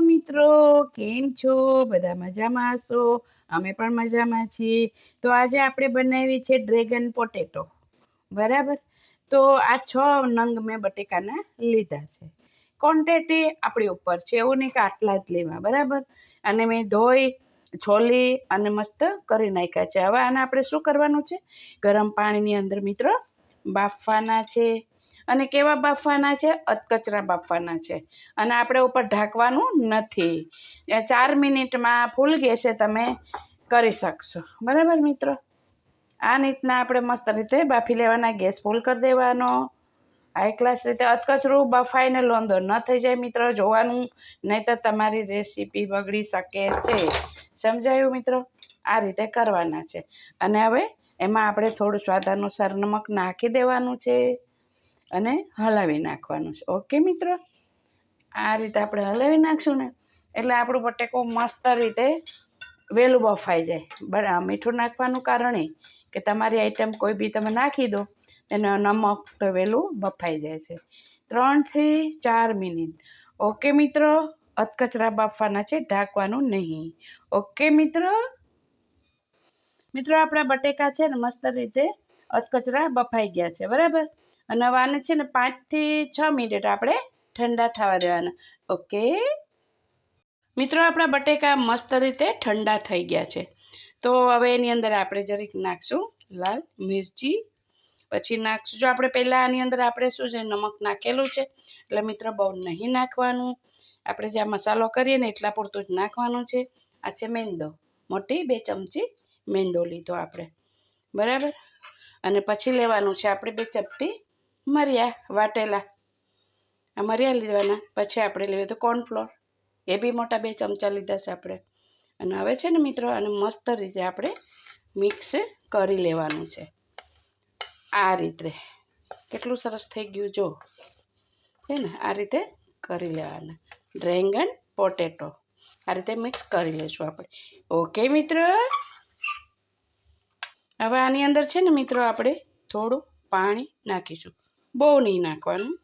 મિત્રો, કેમ છો? બધા મજામાં હશો? અમે પણ મજામાં છીએ. તો આજે આપણે બનાવી છે ડ્રેગન પોટેટો. બરાબર? તો આ છ નંગ મેં બટેકાના લીધા છે. ક્વોન્ટિટી આપણી ઉપર છે, એવું નહીં કે આટલા જ લેવા બરાબર? અને મેં ધોઈ, છોલી અને મસ્ત કરી નાખ્યા છે. હવે આને આપણે શું કરવાનું છે? ગરમ પાણીની અંદર મિત્રો બાફવાના છે. અને કેવા બાફવાના છે? અધકચરા બાફવાના છે. અને આપણે ઉપર ઢાંકવાનું નથી. ચાર મિનિટમાં ફૂલ ગેસે તમે કરી શકશો. બરાબર મિત્રો? આ રીતના આપણે મસ્ત રીતે બાફી લેવાના, ગેસ ફૂલ કરી દેવાનો. હાઈ ક્લાસ રીતે અધકચરું બફાઈને લોંદો ન થઈ જાય મિત્રો, જોવાનું. નહીં તો તમારી રેસીપી બગડી શકે છે. સમજાયું મિત્રો? આ રીતે કરવાના છે. અને હવે એમાં આપણે થોડું સ્વાદ અનુસાર નમક નાખી દેવાનું છે. અને હલાવી નાખવાનું છે. ઓકે મિત્રો? આ રીતે આપણે હલાવી નાખશું ને, એટલે આપણું બટેકું મસ્ત રીતે વહેલું બફાઈ જાય. બરાબર મીઠું નાખવાનું કારણ એ કે તમારી આઈટમ કોઈ બી તમે નાખી દો એનો નમક તો વહેલું બફાઈ જાય છે. ત્રણથી ચાર મિનિટ. ઓકે મિત્રો? અધકચરા બાફવાના છે, ઢાંકવાનું નહીં. ઓકે મિત્રો? મિત્રો, આપણા બટેકા છે ને મસ્ત રીતે અધકચરા બફાઈ ગયા છે. બરાબર? અને હવે આને છે ને પાંચથી છ મિનિટ આપણે ઠંડા થવા દેવાના. ઓકે મિત્રો, આપણા બટેકા મસ્ત રીતે ઠંડા થઈ ગયા છે. તો હવે એની અંદર આપણે જરીક નાખશું લાલ મિરચી. પછી નાખશું, જો આપણે પહેલાં આની અંદર આપણે શું છે, નમક નાખેલું છે, એટલે મિત્ર બહુ નહીં નાખવાનું. આપણે જે આ મસાલો કરીએ ને એટલા પૂરતું જ નાખવાનું છે. આ છે મેંદો. મોટી બે ચમચી મેંદો લીધો આપણે. બરાબર? અને પછી લેવાનું છે આપણે બે ચપટી મરિયા, વાટેલા. આ મરિયા લેવાના પછી આપણે લેવું તો કોર્નફ્લોર. એ બી મોટા બે ચમચા લીધા છે આપણે. અને હવે છે ને મિત્રો, આને મસ્ત રીતે આપણે મિક્સ કરી લેવાનું છે. આ રીતે. કેટલું સરસ થઈ ગયું જો. છે ને? આ રીતે કરી લેવાના. Dragon potato. આ રીતે મિક્સ કરી લઈશું આપણે. ઓકે મિત્રો? હવે આની અંદર છે ને મિત્રો આપણે થોડું પાણી નાખીશું. બહુ નહીં નાખવાનું.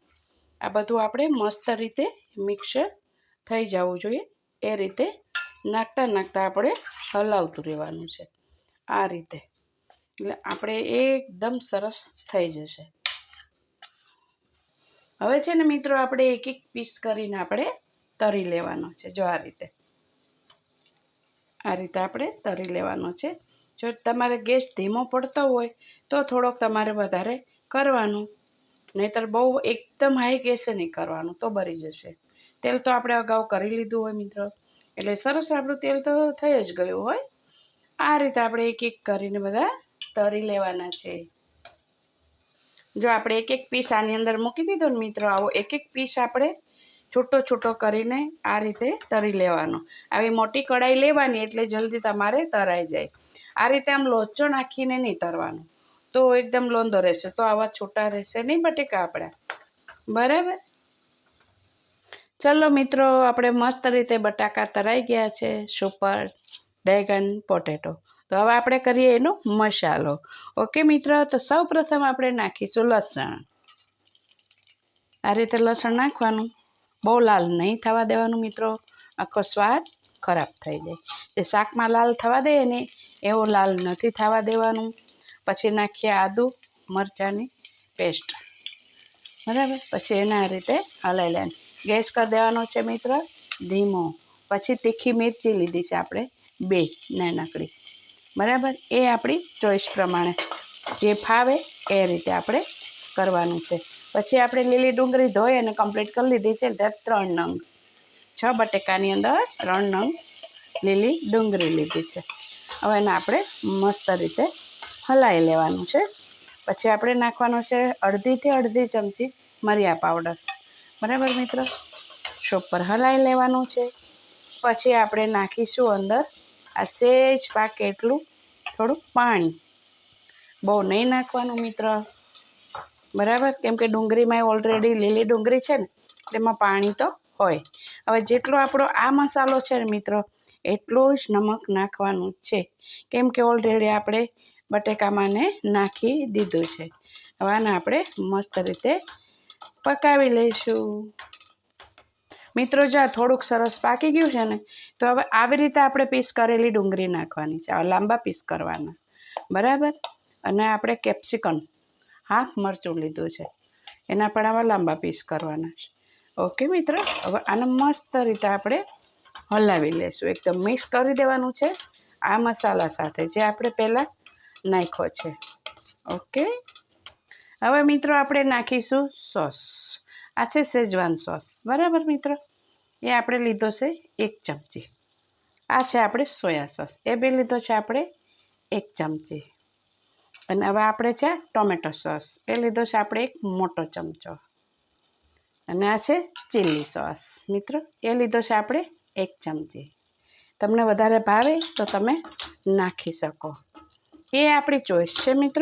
આ બધું આપણે મસ્ત રીતે મિક્સ થઈ જવું જોઈએ. એ રીતે નાખતા નાખતા આપણે હલાવતું રહેવાનું છે. આ રીતે. એટલે આપણે એકદમ સરસ થઈ જશે. હવે છે ને મિત્રો આપણે એક એક પીસ કરીને આપણે તરી લેવાનો છે. જો આ રીતે. આ રીતે આપણે તરી લેવાનો છે. જો તમારે ગેસ ધીમો પડતો હોય તો થોડોક તમારે વધારે કરવાનું. નહીતર બહુ એકદમ હાઈ ગેસે નહીં કરવાનું, તો બળી જશે. તેલ તો આપણે અગાઉ કરી લીધું હોય મિત્રો. એટલે સરસ આપણું તેલ તો થઈ જ ગયું હોય. આ રીતે આપણે એક એક કરીને બધા તરી લેવાના છે. જો આપણે એક એક પીસ આની અંદર મૂકી દીધો ને મિત્રો, આવો એક એક પીસ આપણે છૂટો છૂટો કરીને આ રીતે તરી લેવાનો. આવી મોટી કડાઈ લેવાની એટલે જલ્દી તમારે તરાઈ જાય. આ રીતે આમ લોચો નાખીને નહીં તરવાનું. તો એકદમ લોંદો રહેશે. તો આવા છોટા રહેશે નહીં બટેકા આપણા બરાબર? ચલો મિત્રો, આપણે મસ્ત રીતે બટાકા તરાઈ ગયા છે, સુપર ડેગન પોટેટો. તો હવે આપણે કરીએ એનો મસાલો. ઓકે મિત્રો, તો સૌ પ્રથમ આપણે નાખીશું લસણ. આ રીતે લસણ નાખવાનું. બહુ લાલ નહીં થવા દેવાનું મિત્રો. આખો સ્વાદ ખરાબ થઈ જાય. જે શાકમાં લાલ થવા દે ને, એવો લાલ નથી થવા દેવાનું. પછી નાખીએ આદુ, મરચાંની પેસ્ટ બરાબર? પછી એના રીતે હલાવી લેવાની. ગેસ કરી દેવાનો છે મિત્ર, ધીમો. પછી તીખી મિરચી લીધી છે આપણે, બે નાનકડી. બરાબર? એ આપણી ચોઈસ પ્રમાણે. જે ફાવે એ રીતે આપણે કરવાનું છે. પછી આપણે લીલી ડુંગળી ધોઈ અને કમ્પ્લીટ કરી લીધી છે ત્યાં ત્રણ નંગ. છ બટેકાની અંદર ત્રણ નંગ લીલી ડુંગળી લીધી છે. હવે એને આપણે મસ્ત રીતે હલાવી લેવાનું છે. પછી આપણે નાખવાનું છે અડધીથી અડધી ચમચી મરિયા પાવડર. બરાબર મિત્રો? શોપ પર હલાવી લેવાનું છે. પછી આપણે નાખીશું અંદર આ સેજ પાકે એટલું થોડું પાણી. બહુ નહીં નાખવાનું મિત્ર. બરાબર? કેમ કે ડુંગળીમાં ઓલરેડી લીલી ડુંગળી છે ને, તેમાં પાણી તો હોય. હવે જેટલો આપણો આ મસાલો છે ને મિત્રો, એટલું જ નમક નાખવાનું છે. કેમ કે ઓલરેડી આપણે બટેકામાં ને નાખી દીધું છે. હવે આને આપણે મસ્ત રીતે પકાવી લઈશું. મિત્રો, જો આ થોડુંક સરસ પાકી ગયું છે ને, તો હવે આવી રીતે આપણે પીસ કરેલી ડુંગળી નાખવાની છે. લાંબા પીસ કરવાના. બરાબર? અને આપણે કેપ્સિકમ હાફ મરચું લીધું છે. એના પણ આવા લાંબા પીસ કરવાના છે. ઓકે, મિત્રો? હવે આને મસ્ત રીતે આપણે હલાવી લેશું એકદમ મિક્સ કરી દેવાનું છે આ મસાલા સાથે. જે આપણે પહેલાં નાખ્યો છે. ઓકે. હવે મિત્રો આપણે નાખીશું સોસ. આ છે શેજવાન સોસ. બરાબર મિત્રો? એ આપણે લીધો છે એક ચમચી. આ છે આપણે સોયા સોસ. એ બે લીધો છે આપણે એક ચમચી. અને હવે આપણે છે ટોમેટો સોસ. એ લીધો છે આપણે એક મોટો ચમચો. અને આ છે ચીલી સોસ. મિત્રો, એ લીધો છે આપણે એક ચમચી. તમને વધારે ભાવે તો તમે નાખી શકો. એ આપણી ચોઈસ છે, મિત્ર.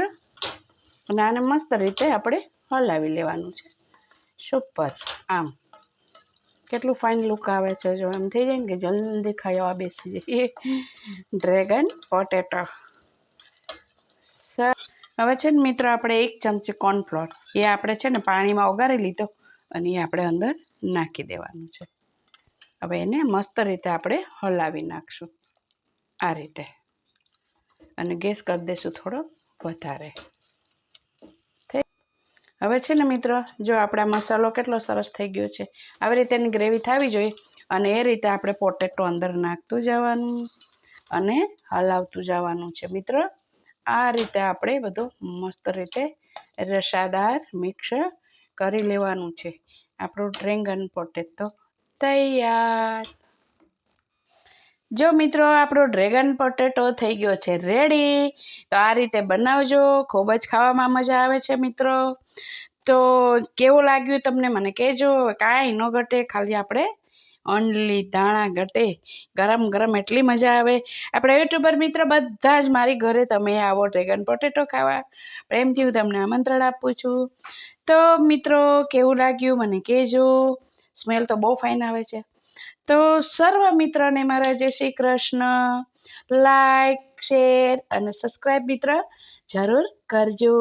અને આને મસ્ત રીતે આપણે હલાવી લેવાનું છે. સુપર આમ. કેટલું ફાઇન લુક આવે છે, જો એમ થઈ જાય ને કે જલ્દી ખાવા બેસી જઈએ. ડ્રેગન પોટેટો હવે છે ને મિત્રો આપણે એક ચમચી કોર્નફ્લોર એ આપણે છે ને પાણીમાં ઓગાળી લીધો અને એ આપણે અંદર નાખી દેવાનું છે. હવે એને મસ્ત રીતે આપણે હલાવી નાખશું. આ રીતે. અને ગેસ કરી દઈશું થોડો વધારે. હવે છે ને મિત્રો, જો આપણા મસાલો કેટલો સરસ થઈ ગયો છે. આવી રીતે એની ગ્રેવી થવી જોઈએ અને એ રીતે આપણે પોટેટો અંદર નાખતું જવાનું અને હલાવતું જવાનું છે. મિત્રો, આ રીતે આપણે બધું મસ્ત રીતે રસાદાર મિક્સ કરી લેવાનું છે. આપણું ડ્રેંગન પોટેટો તૈયાર. જો મિત્રો, આપણો ડ્રેગન પોટેટો થઈ ગયો છે રેડી તો આ રીતે બનાવજો. ખૂબ જ ખાવામાં મજા આવે છે મિત્રો. તો કેવું લાગ્યું તમને મને કહેજો. કાંઈ ન ઘટે, ખાલી આપણે ઓનલી ધાણા ઘટે. ગરમ ગરમ એટલી મજા આવે. આપણે યુટ્યુબર મિત્ર બધા જ મારી ઘરે તમે આવો ડ્રેગન પોટેટો ખાવા. પ્રેમથી હું તમને આમંત્રણ આપું છું. તો મિત્રો, કેવું લાગ્યું મને કહેજો. સ્મેલ તો બહુ ફાઇન આવે છે. તો સર્વ મિત્રોને મારા જય શ્રી કૃષ્ણ. લાઈક શેર અને સબસ્ક્રાઈબ મિત્ર જરૂર કરજો.